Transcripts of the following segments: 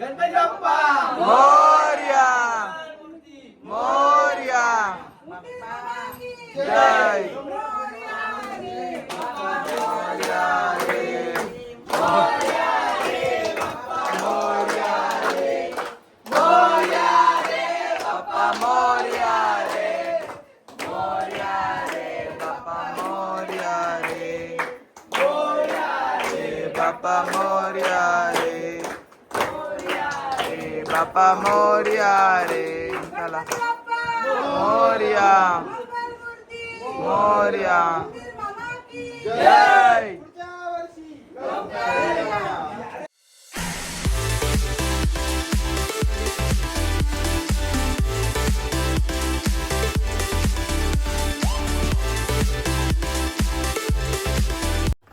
गणपती बाप्पा मोर्या बाप्पा मोर्या रे चला मोर्या मोर्या जय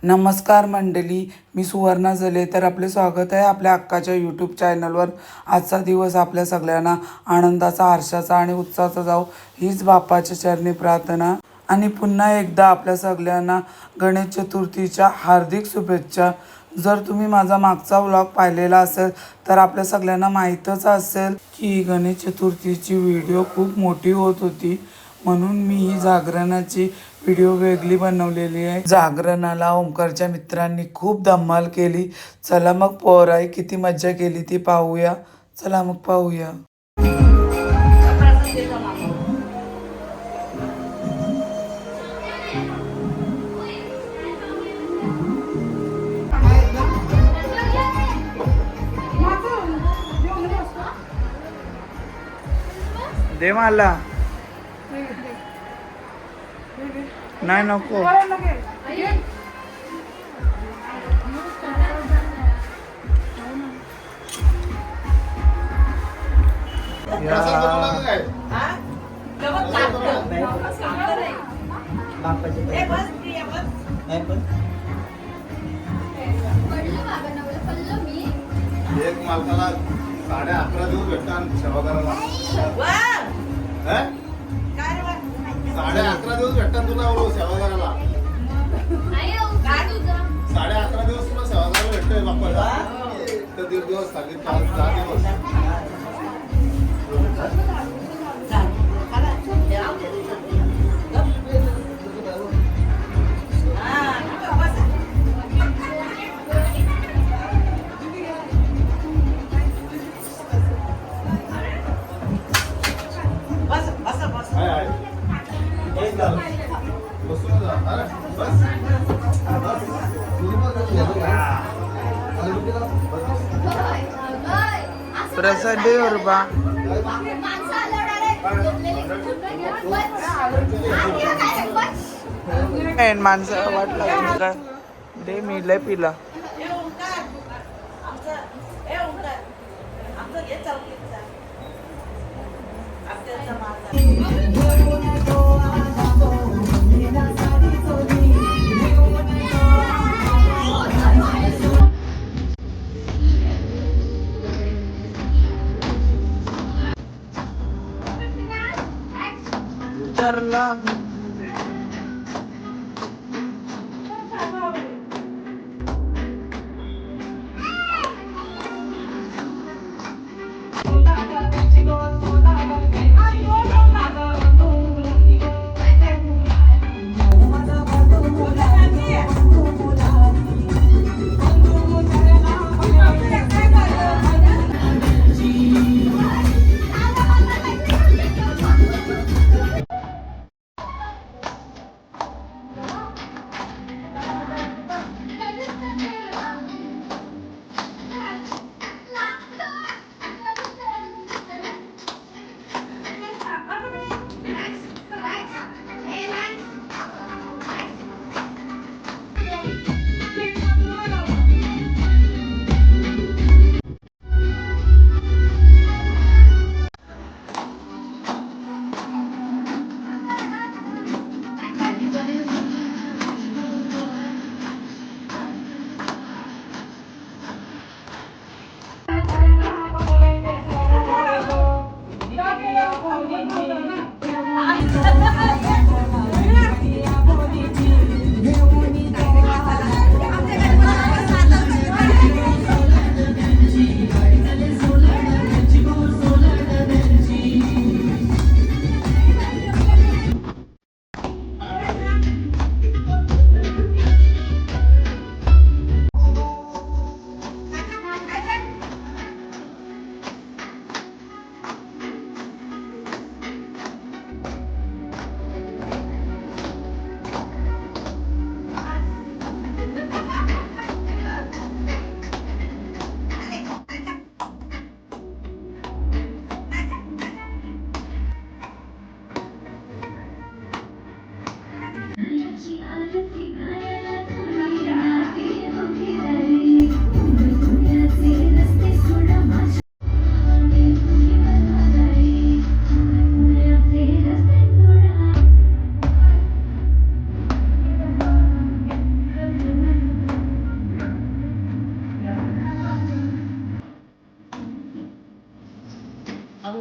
नमस्कार मंडळी मी सुवर्णा जले. तर आपले स्वागत आहे आपल्या अक्काच्या यूट्यूब चॅनलवर आजचा दिवस आपल्या सगळ्यांना आनंदाचा आरशाचा आणि उत्साहाचा जाऊ हीच बाप्पाच्या चरणी प्रार्थना. आणि पुन्हा एकदा आपल्या सगळ्यांना गणेश चतुर्थीच्या हार्दिक शुभेच्छा. जर तुम्ही माझा मागचा व्लॉग पाहिलेला असेल तर आपल्या सगळ्यांना माहीतच असेल की गणेश चतुर्थीची व्हिडिओ खूप मोठी होत होती. म्हणून मी ही जागरणाची व्हिडिओ वेगळी बनवलेली आहे. जागरणाला ओंकारच्या मित्रांनी खूप धम्माल केली. चला मग पोराई किती मज्जा केली ती पाहूया. चला मग पाहूया. दे मला. नाही नको. एक मालकाला साडे अकरा दिवस भेटतात सेवा करायला. हे? साडे अकरा दिवस भेटतात तुला एवढं सेवा करायला साडे अकरा दिवस तुला सेवा करायला भेटतोय बाप्पाला. तर दीड दिवस पाच दहा दिवस. प्रसाद दे वर बा मेन माणसं वाटलं दे मी लय पिला. Carla.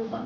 物吧。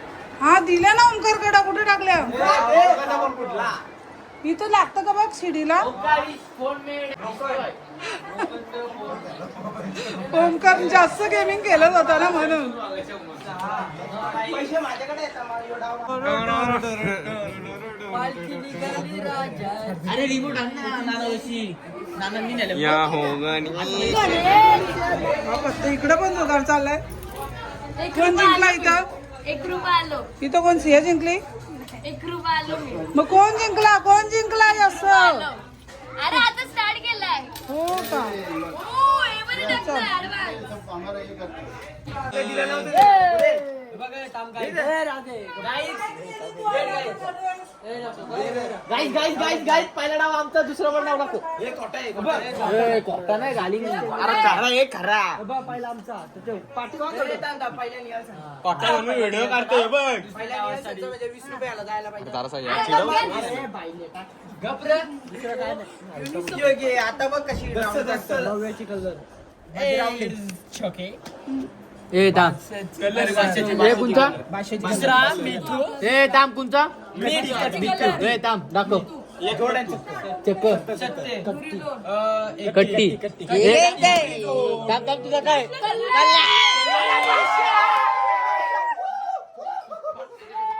हा दिल्या ना ओंकार कडा कुठे टाकल्या? इथं लागतं का बघ शिडीला ओंकार जास्त गेमिंग केलं जातं ना म्हणून अरे रिमोट आण ना या हो इकडं पण जुगार चाललाय. कोण जिंकला इथं? एक रुपया आलो. इथं कोण सिंह जिंकली? एक रुपया आलो मी. मग कोण जिंकला? कोण जिंकला जास्त आलो. अरे आता स्टार्ट केलाय. हो का? ओ हे advance. गाईस गाईस गाईस गाईस पहिला डाव आमचा दुसरा पण डाव ए, खोटा नाही घाली अरे खरा एक खरा पहिला आमचा. पाठी खोटा म्हणून व्हिडिओ काढतोय बघ. वीस रुपयाला जायला पाहिजे. आता बघ कशी कलर ए दाम. ए दुसरा ए दाम कुंचा ए दाम दाखव. कट्टी. ए, दाम दाम तुझा काय?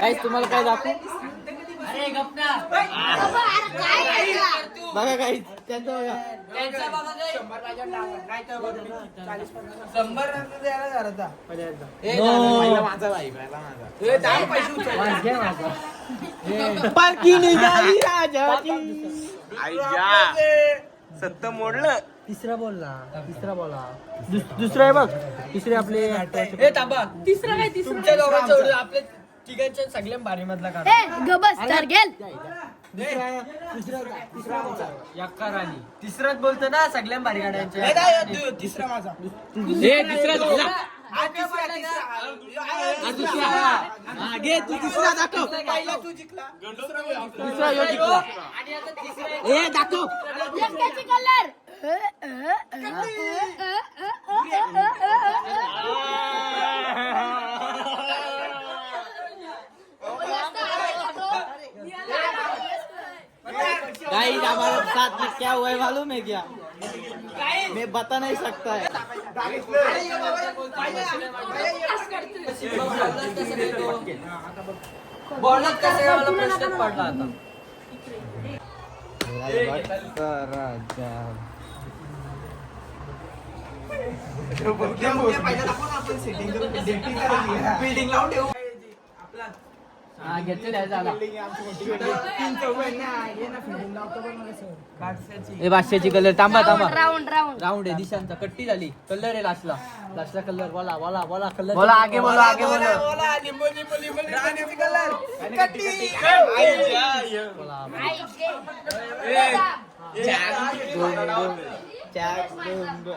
दगडू तुम्हाला काय दाखवू? बघा काही त्यांचं बघा. पालखी निघाली राजाची. सत्त मोडलं. तिसरा बोलला तिसरा बोला दुसरा आहे बघ. तिसरे आपले हे थांबा. तिसरं काय तिसरं तुमच्या दोघांचं एवढं आपल्या तिघांच्या सगळ्या भारी मधला काढ. ए गबस तर गेल. तिसराच बोलतो ना सगळ्या भारी गाड्यांच्या तिसरा माझा. हे तिसरा. घे तू तिसरा दाखव पहिला तू जिंकला दुसरा ह्यो जिंकला ए दाखव कलर गाइस हमारे साथ में क्या हुआ है मालूम है क्या? मैं बता नहीं सकता है। बॉलत कसे वाला प्रश्न पडला आता बिल्डिंग लावून ठेवू हा घेतलेला झाला ए पाचशेची कलर थांबा थांबा. राऊंड राऊंड राऊंड आहे दिशांचा. कट्टी झाली. कलर आहे लास्टला लास्टला कलर बोला बोला बोला कलर बोला आगे बोला आगे बोला.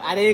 अरे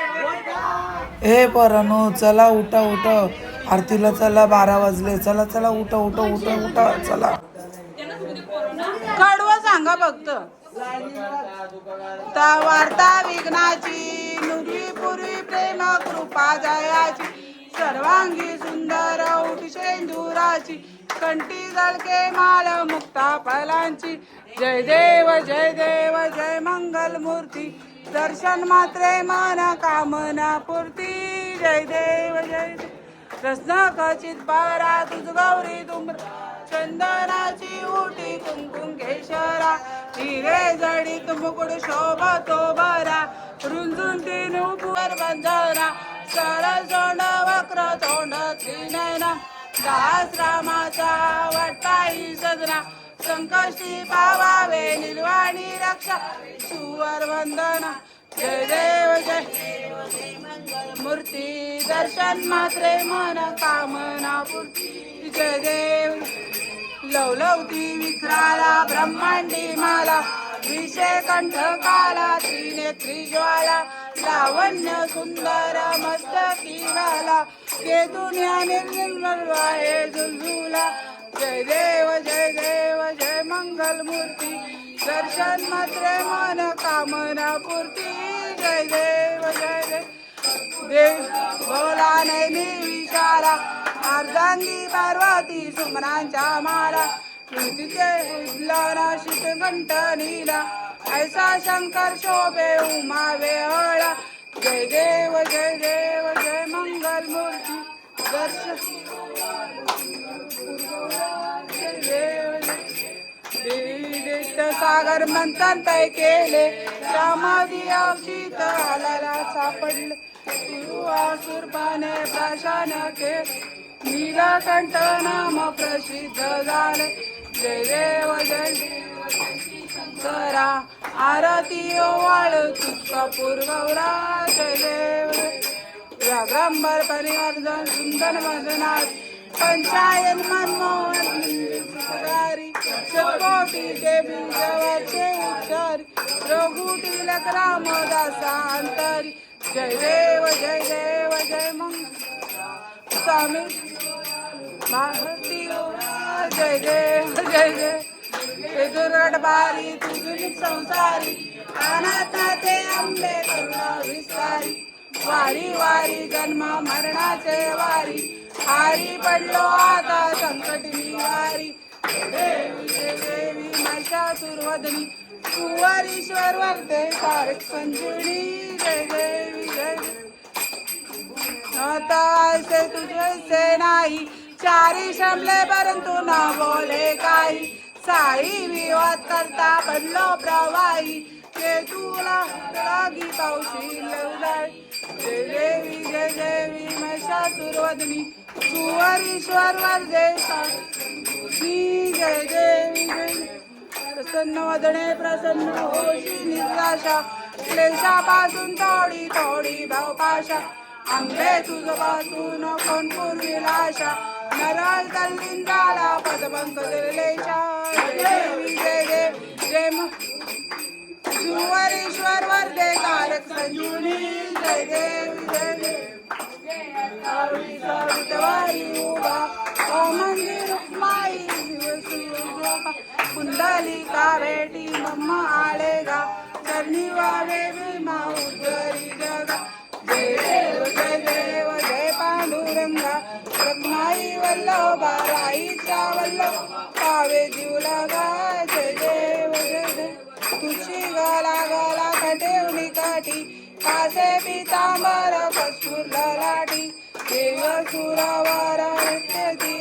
हे परानो चला उठा उठा. आरतीला चला बारा वाजले. चला चला उठा उठा उठा उठा चला. कडवं सांगा फक्त. वार्ता विघ्नाची नुरी पूर्वी प्रेम कृपा जयाची. सर्वांगी सुंदर उठ शेंदुराची. कंठी जळके माळ मुक्ता फलांची. जय देव जय देव जय मंगल मूर्ती दर्शन मात्रे मन कामना पूर्ती. जय देव जय देव. रत्न खचित पारा तुझ गौरी तुम चंदनाची उटी कुंकुम केशरा हिरे जडीत मुकुड शोभतो बरा. रुंजून तीन उपर बंधना सरळ सोंड वक्र तोंड त्रिनयना. दास रामाचा वाटाई सजना. संकष्टी पावावे निर्वाणी रक्षा. सुवर वंदना. जय देव जय मूर्ती दर्शन मात्रे मन कामना पूर्ती. जय देव. लवलवती विक्राला ब्रह्मांडी माला. विषय कंठ काला त्रिनेत्री ज्वाला. लावण्य सुंदर मस्तकी वाला. ते दुनिया निर्मल वाहे झुलझुला. जय देव जय देव जय मंगल मूर्ती दर्शन मात्र मन कामना पूर्ती. जय देव जय देव देव बोला नैनी विचारा. अर्धांगी पार्वती सुमनांच्या माला कृतीचे उजलाना शीतकंठ नीला. ऐसा शंकर शोभे उमा वेहळा. जय देव जय देव जय मंगल मूर्ती दर्शन सागर मंथन तय केले. त्यामध्ये अवचित आलाला सापडले. सुरपाने प्रशान के नीलकंठ नाम प्रसिद्ध झाले. जय देव जय करा आरती ओवाळ कपूर गौरा जय देव. व्याघ्रांबर परिवर्धन सुंदर वंदनाथ पंचायत मनमोहन सुधारी शतकोटी देवी देवाचे उच्चारी रघुटी रामदासा अंतरी. जय देव जय देव जय मंगल. स्वामी भारती ओरा, जय देव जय देव. हे बारी तुझी संसारी. अनाथाचे आंबे करुणा विस्तारी. वारी वारी जन्म मरणाचे वारी. हारी पडलो आता संकट वारी. देवी देवी महिषासुरवदनी कुवारीश्वर वर्धे तारक संजीवनी. जय देवी जय देवी. आता से तुझे से नाही. चारी शमले परंतु न बोले काही. साई विवाद करता बनलो प्रवाही. ते तुला लागी पावशी लवलाई जय देवी जय देवी महिषासुरवदनी सुवरीश्वर वर्धे श्री जय देवी प्रसन्न वदने प्रसन्न होशी निर्लाशा क्लेशापासून थोडी थोडी भावपाशा आंबे तुझपासून कोण पूर्विलाशा। नरल तल्लीन झाला पदवंत निर्लेशा। देवी जय देव जय सुवरेश्वर वर्धे तारक संजीवनी जय देवी जय देव शिवशोभा कुंडलिका भेटी मम्मा आळेगा चरणी वावे भीमा उद्धरी जगा जय देव जय देव जय पांडुरंगा रखमाई वल्लभा राईचा वल्लभ पावे जीव लागा जय देव जय देव तुझी गाला गाला कटेवणी काठी कासे पितांबर कस्तुरला लाटी देव सुरावारा नृत्य ती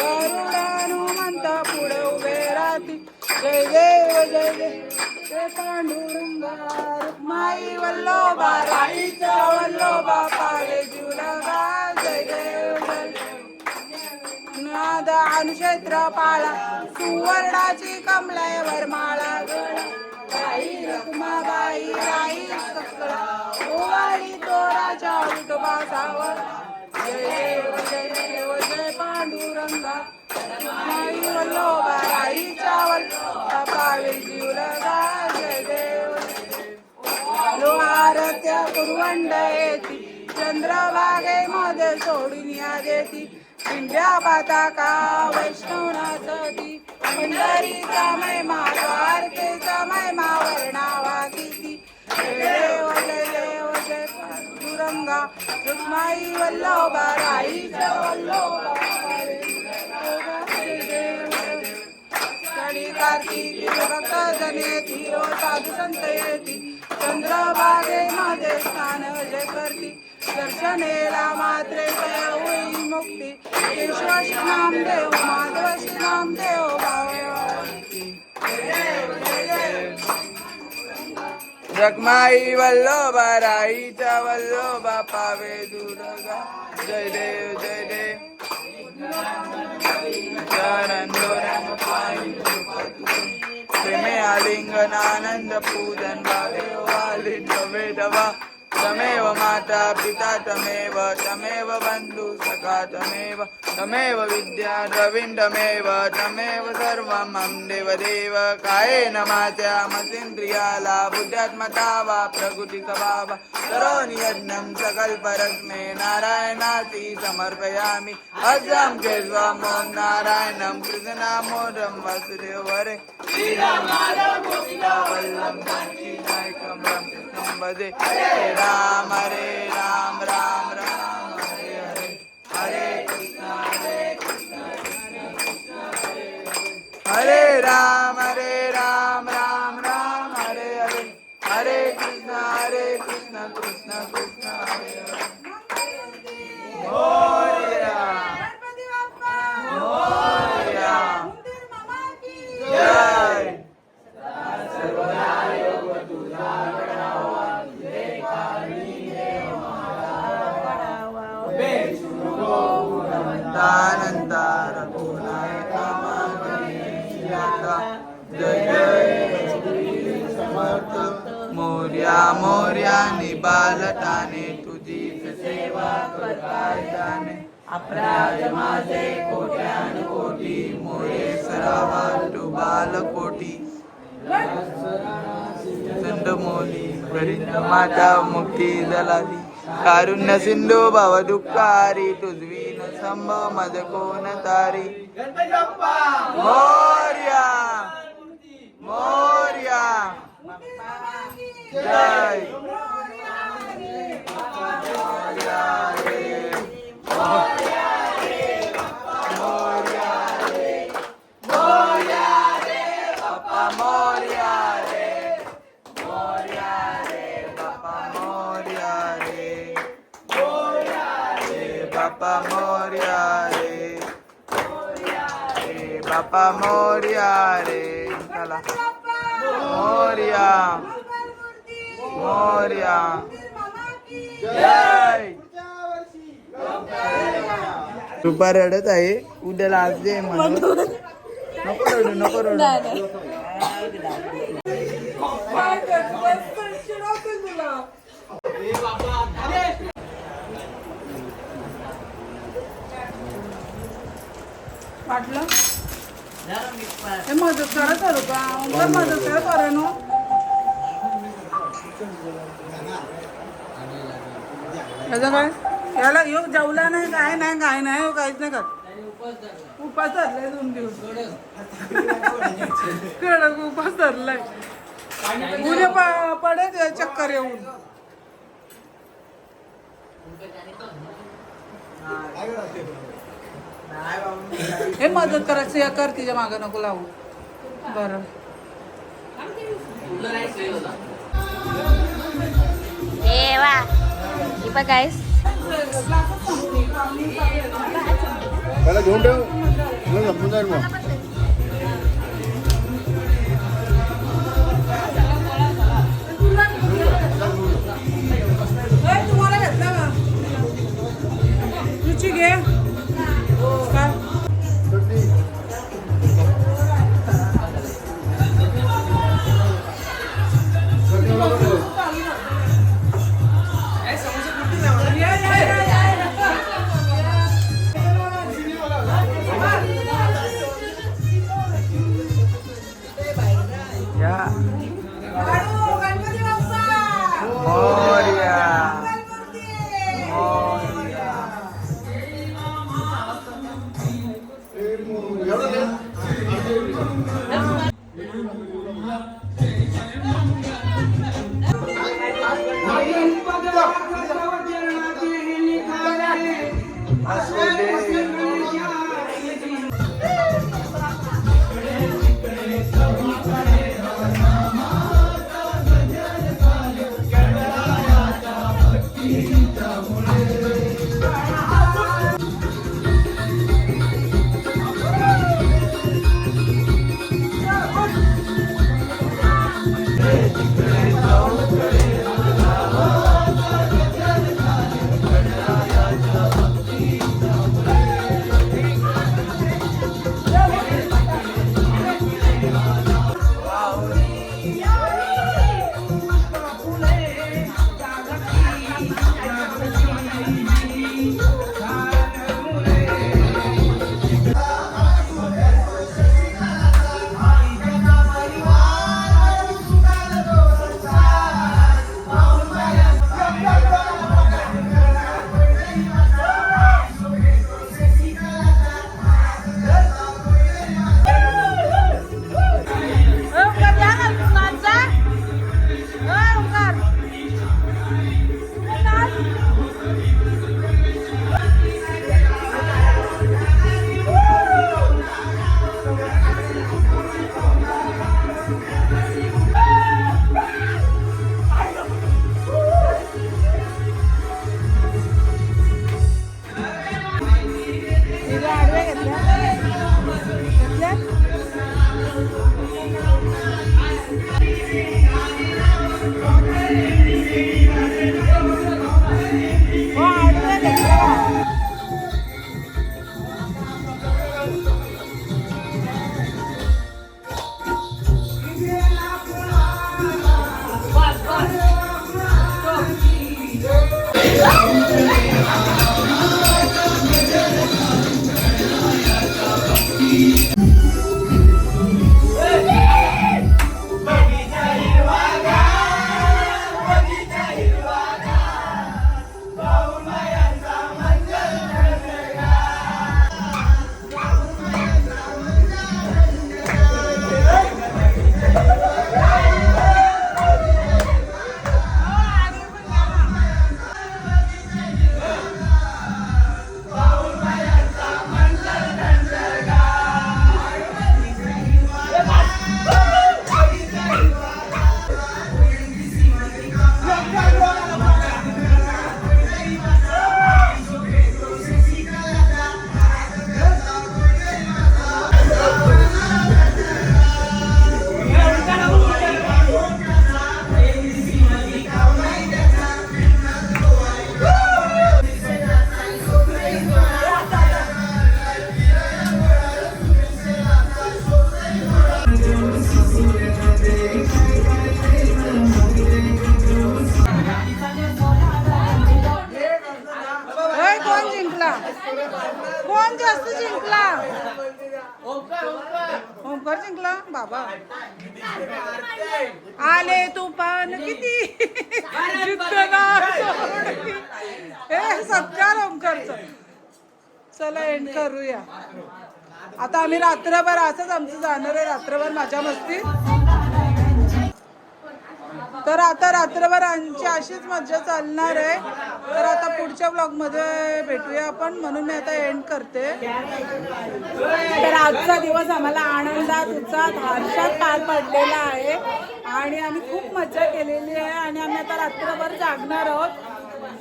गरुडानुमंत पुढे उभे राहती जय देव जय देव. जय पांडुरंगा रुक्माई वल्लोबा राईचा वल्लोबा पावे जीवलागा जय देव जय देव. नाद अनुक्षेत्र पाळा सुवर्णाची कमलावर माळा गळा. राई रखमाबाई राई सकळा ओवाळी तोराच्या विठोबासावर जय देव जय देव जय पांडुरंगा. माई वल्लोबा राईच्या वल्लोबा पावे जीवलगा जय देव लोहारत्या कुरवंड येती चंद्रभागेमध्ये सोडून या देती. पिंड्या पाताका ती पंढरीचा महिमा द्वारकेचा महिमा वर्णावा किती. देव देव जय पांडुरंगा. रुक्माई वल्लोबा राईचा वल्लोबा कार्तिकी भक्त जन ओ साधू संत येती. जय करती. दर्शनेला मात्रे होई मुक्ती. केशव श्री नामदेव माधव श्री नामदेव. रखमाई वल्लोबा राईचा वल्लोबा पावे दुर्गा जय देव जय देव चरण पायी प्रेमे आलिंगन आनंद पूजन भावे आलिंग वेदवा तमेव माता पिता तमेव तमेव बन्धु सखा तमेव तमेव विद्या द्रविण्डमेव तमेव सर्वं मम देवदेव। कायेन मात्यामसीन्द्रियाला बुद्ध्यात्मता वा प्रकृतिस्वभाव करोमि यज्ञं सकल्परस्मे नारायणाति समर्पयामि। अजं केशवं ॐ नारायणं कृष्णनामोदं वसुदेवरे। वल्लभं नायकं राम हरे राम राम राम माझे कोट्यान कोटी मोरे सरावा तू बालकोटी संडमोली वरिंद माता मुक्ती जलाली कारुण्य सिंधू भव दुःखारी तुझवी न संभव मज कोण तारी. मोर्या मोर्या. जय. मोर्या रे. बाप्पा मोर्या रे मोर्या रे बाप्पा मोर्या रे रे बाप्पा मोर्या रे रे बाप्पा मोर्या रे चला मोर्या मोर्या जय कृपा रडत आहे. उद्या लास्ट डे म्हणून. नको रडू नको रडू. वाटलं हे मदत करा करू का पण मदत करा करा नो याचं काय याला येऊ जेवला नाही काय नाही काय नाही ह्यो काहीच नाही करत उपास धरलाय दोन दिवस. कडक. उपास धरलाय. उद्या प- पडेल चक्कर येऊन. हे मदत करायचं या कर तिच्या मागं नको लावू. बरं. वा. हे बघ गाईस त्याला घेऊन ठेव तुला संपून जाईल मग तुम्हाला का? रुची घे. या बाबा. आले तुफान किती? हे सत्कार ओमकारचं चला एंड करूया. आता आम्ही रात्रभर असंच आमचं जाणार आहे रात्रभर माझ्या मस्ती. तर आता रात्रभर आमची अशीच मज्जा चालणार आहे. तर आता पुढच्या ब्लॉगमध्ये भेटूया आपण. म्हणून मी आता एंड करते. तर आजचा दिवस आम्हाला आनंदात उत्साहात हर्षात पार पडलेला आहे. आणि आम्ही खूप मज्जा केलेली आहे. आणि आम्ही आता रात्रभर जागणार आहोत.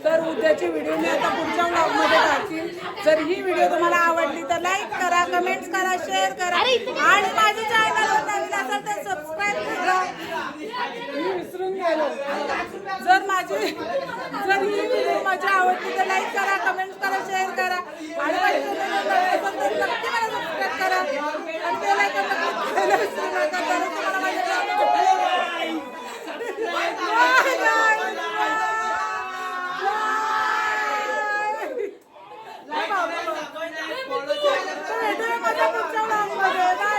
तर उद्याची व्हिडिओ मी आता पुढच्या ब्लॉगमध्ये टाकतील जर ही व्हिडिओ तुम्हाला आवडली तर लाईक करा कमेंट्स करा शेअर करा. आणि माझं चॅनल नवीन असेल तर सबस्क्राईब करा. विसरून गेलो जर माझी जर ही व्हिडिओ माझी आवडली तर लाईक करा कमेंट्स करा शेअर करा. आणि नक्की मला सबस्क्राईब करा. आणि करा. 我们走了你们